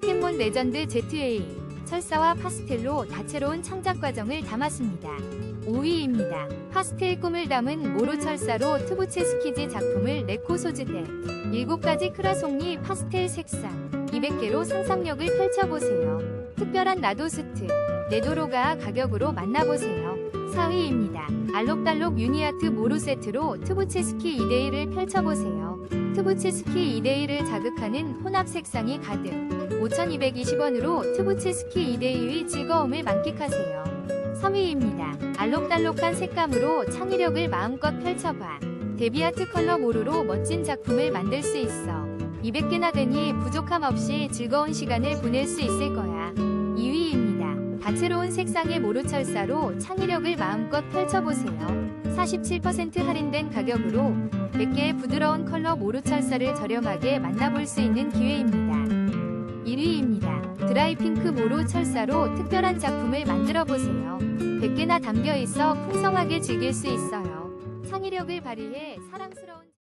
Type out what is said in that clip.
포켓몬 레전드 ZA 철사와 파스텔로 다채로운 창작 과정을 담았습니다. 5위입니다. 파스텔 꿈을 담은 모로 철사로 투부체 스키즈 작품을 레코 소지대 7가지 크라송리 파스텔 색상 200개로 상상력을 펼쳐보세요. 특별한 나도스트 네도로가 가격으로 만나보세요. 4위입니다. 알록달록 유니아트 모루 세트로 투부체스키 2대1을 펼쳐보세요. 투부체스키 2대1을 자극하는 혼합 색상이 가득 5,220원으로 투부체스키 2대2의 즐거움을 만끽하세요. 3위입니다. 알록달록한 색감으로 창의력을 마음껏 펼쳐봐. 데비아트 컬러 모루로 멋진 작품을 만들 수 있어. 200개나 되니 부족함 없이 즐거운 시간을 보낼 수 있을 거야. 2위입니다. 다채로운 색상의 모루철사로 창의력을 마음껏 펼쳐보세요. 47% 할인된 가격으로 100개의 부드러운 컬러 모루철사를 저렴하게 만나볼 수 있는 기회입니다. 1위입니다. 드라이핑크 모루철사로 특별한 작품을 만들어 보세요. 100개나 담겨 있어 풍성하게 즐길 수 있어요. 창의력을 발휘해 사랑스러운